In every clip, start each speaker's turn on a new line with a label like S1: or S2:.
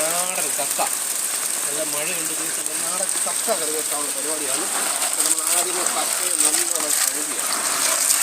S1: നാടൻ കക്ക. നല്ല മഴ ഉണ്ട് ദിവസം നാടൻ കക്ക കറി വെക്കാവുന്ന പരിപാടിയാണ്. അപ്പോൾ നമ്മൾ ആദ്യമേ കക്കയെ നല്ലോണം കഴുകിയാണ്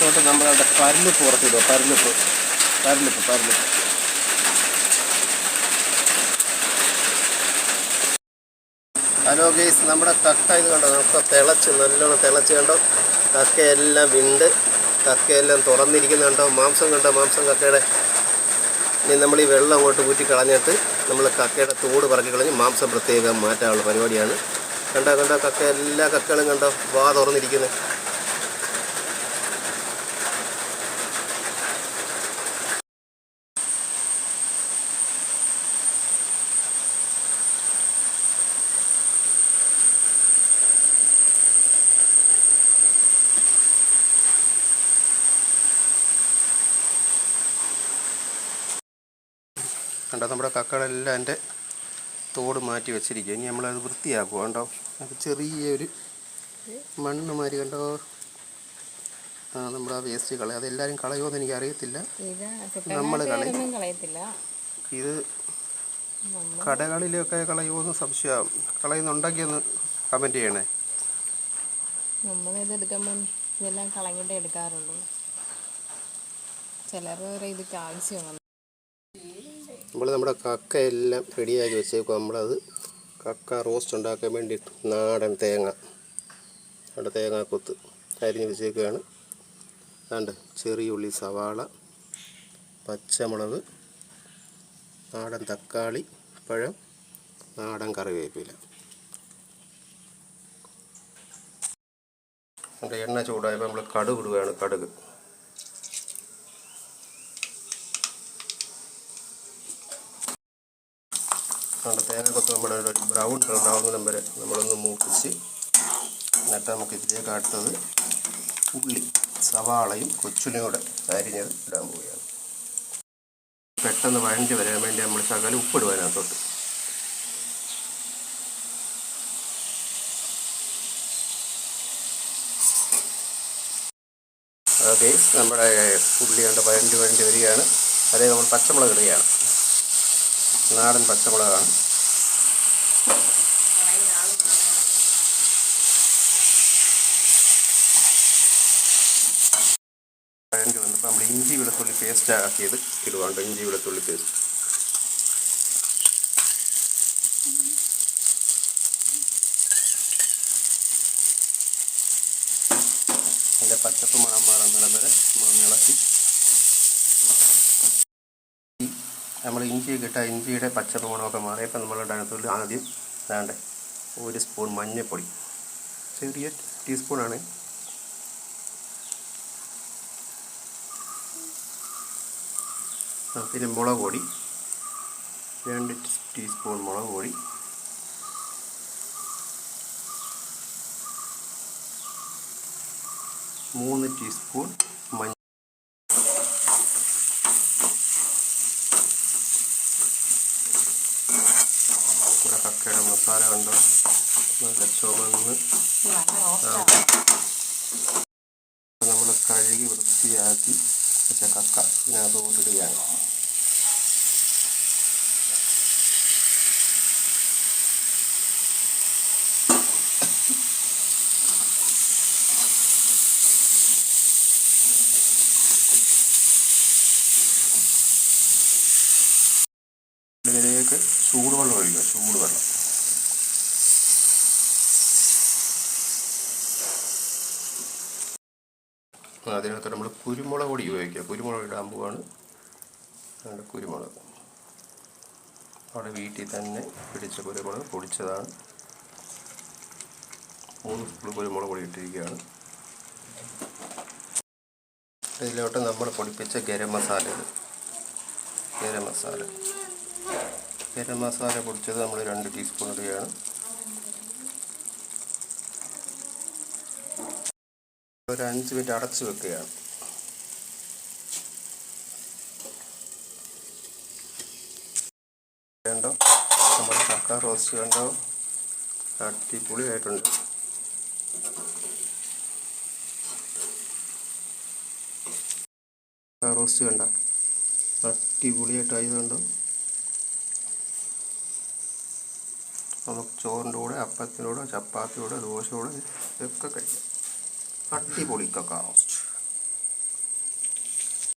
S1: ഇതിനകത്തോട്ട് നമ്മളവിടെ പരലുപ്പ് കുറച്ചിടുക പരലുപ്പ് പരലുപ്പ് പരലുപ്പ്. ഹലോ ഗെയ്സ് നമ്മുടെ കക്ക ഇത് കണ്ടോ? നമുക്ക് തിളച്ച് നല്ലോണം തിളച്ച് കണ്ടോ? കക്കയെല്ലാം വിണ്ട് കക്കയെല്ലാം തുറന്നിരിക്കുന്നുണ്ടോ മാംസം കണ്ടോ? മാംസം കക്കയുടെ ഇനി നമ്മൾ ഈ വെള്ളം അങ്ങോട്ട് ഊറ്റി കളഞ്ഞിട്ട് നമ്മൾ കക്കയുടെ തോട് പറക്കി കളഞ്ഞ് മാംസം പ്രത്യേകം മാറ്റാനുള്ള പരിപാടിയാണ്. കണ്ടോ കണ്ടോ? കക്ക എല്ലാ കക്കകളും കണ്ടോ? വാ തുറന്നിരിക്കുന്നത് കണ്ടോ നമ്മുടെ കക്കകളെല്ലാം എന്റെ തോട് മാറ്റി വെച്ചിരിക്കുക ഇനി നമ്മളത് വൃത്തിയാക്കുക കണ്ടോ? അത് ചെറിയൊരു മണ്ണ് മാതിരി കണ്ടോ? ആ നമ്മുടെ ആ വേസ്റ്റ് കളയും അതെല്ലാവരും കളയുമോ എനിക്ക് അറിയത്തില്ല
S2: നമ്മൾ കളയും.
S1: ഇത് കടകളിലൊക്കെ കളയുമെന്ന് സംശയം. കളയുന്നുണ്ടെങ്കിൽ ഒന്ന് കമന്റ് ചെയ്യണേ.
S2: നമ്മളിത് എടുക്കുമ്പം ഇതെല്ലാം കളഞ്ഞിട്ടേ എടുക്കാറുള്ളൂ. ചിലർ ഇത് കാൽസ്യമാണ്
S1: നമ്മൾ നമ്മുടെ കക്ക എല്ലാം റെഡിയാക്കി വെച്ചേക്കും നമ്മളത് കക്ക റോസ്റ്റ് ഉണ്ടാക്കാൻ വേണ്ടി നാടൻ തേങ്ങ. അവിടെ തേങ്ങ കൊത്ത് അരിഞ്ഞ് വെച്ചേക്കുകയാണ് അതുകൊണ്ട് ചെറിയ ഉള്ളി സവാള പച്ചമുളക് നാടൻ തക്കാളി പഴം നാടൻ കറിവേപ്പില. എണ്ണ ചൂടായപ്പോൾ നമ്മൾ കടുക് ഇടുകയാണ് കടുക്. നമ്മുടെ തേങ്ങക്കൊത്ത് നമ്മുടെ ഒരു ബ്രൗൺ ആവുന്നിടം വരെ നമ്മളൊന്ന് മൂപ്പിച്ച് എന്നിട്ട് നമുക്ക് ഇതിലേക്ക് അടുത്തത് ഉള്ളി സവാളയും കൊച്ചുള്ളിയും കൂടെ അരിഞ്ഞത് ഇടാൻ പോവുകയാണ്. പെട്ടെന്ന് വഴണ്ടി വരാൻ വേണ്ടി നമ്മൾ ശകലം ഉപ്പിടുക അതിനകത്തോട്ട്. ഓക്കെ നമ്മുടെ ഉള്ളി കണ്ട് വഴണ്ടി വഴണ്ടി വരികയാണ്. അതേ നമ്മൾ പച്ചമുളക് ഇടുകയാണ്. നാടൻ പച്ചമുളകാണ്. വഴണ്ടി വന്നപ്പോൾ നമ്മൾ ഇഞ്ചി വെളുത്തുള്ളി പേസ്റ്റ് ആക്കിയത് ഇടുവാണ്ട് ഇഞ്ചി വെളുത്തുള്ളി പേസ്റ്റ് അതിന്റെ പച്ചപ്പ് മണം മാറാൻ നിലം വരെ നമ്മൾ ഇളക്കി. നമ്മൾ ഇഞ്ചി കിട്ട ഇഞ്ചിയുടെ പച്ചപ്പ് മണമൊക്കെ മാറിയപ്പോൾ നമ്മൾ അതിനകത്തുള്ളിൽ ആദ്യം വേണ്ട ഒരു സ്പൂൺ മഞ്ഞൾപ്പൊടി ചെറിയ ടീസ്പൂണാണ്. പിന്നെ മുളക് പൊടി രണ്ട് ടീസ്പൂൺ മുളക് പൊടി. മൂന്ന് ടീസ്പൂൺ മഞ്ഞ ഇവിടെ കക്കയുടെ മസാല കണ്ടോ? നമ്മൾ കഴുകി വൃത്തിയാക്കി വെച്ച കക്ക. ഇതിനകത്ത് കൊണ്ടിടുകയാണ് അതിനകത്ത് നമ്മൾ കുരുമുളക് പൊടി ഉപയോഗിക്കുക. കുരുമുളക് ഇടാൻ പോവാണ്. നമ്മുടെ കുരുമുളക്. അവിടെ വീട്ടിൽ തന്നെ പിടിച്ച കുരുമുളക് പൊടിച്ചതാണ്. മൂന്ന് സ്പൂൺ കുരുമുളക് പൊടി ഇട്ടിരിക്കുകയാണ്. ഇതിലോട്ട് നമ്മൾ പൊടിപ്പിച്ച ഗരം മസാല ഗരം മസാല. ഗരം മസാല പൊടിച്ചത് നമ്മൾ രണ്ട് ടീസ്പൂൺ ഇടുകയാണ്. ഒരു അഞ്ച് മിനിറ്റ് അടച്ച് വെക്കുകയാണ് വേണ്ടോ. നമ്മുടെ ചക്ക റോസ്റ്റ് കണ്ടോ അടിപൊളിയായിട്ടുണ്ട്. റോസ്റ്റ് കണ്ട അടിപൊളിയായിട്ടായി കണ്ടോ. നമുക്ക് ചോറിന്റെ കൂടെ അപ്പത്തിന്റെ കൂടെ ചപ്പാത്തിയുടെ ദോശയുടെ ഇതൊക്കെ കഴിക്കാം. അടിപൊളി കക്ക റോസ്റ്റ്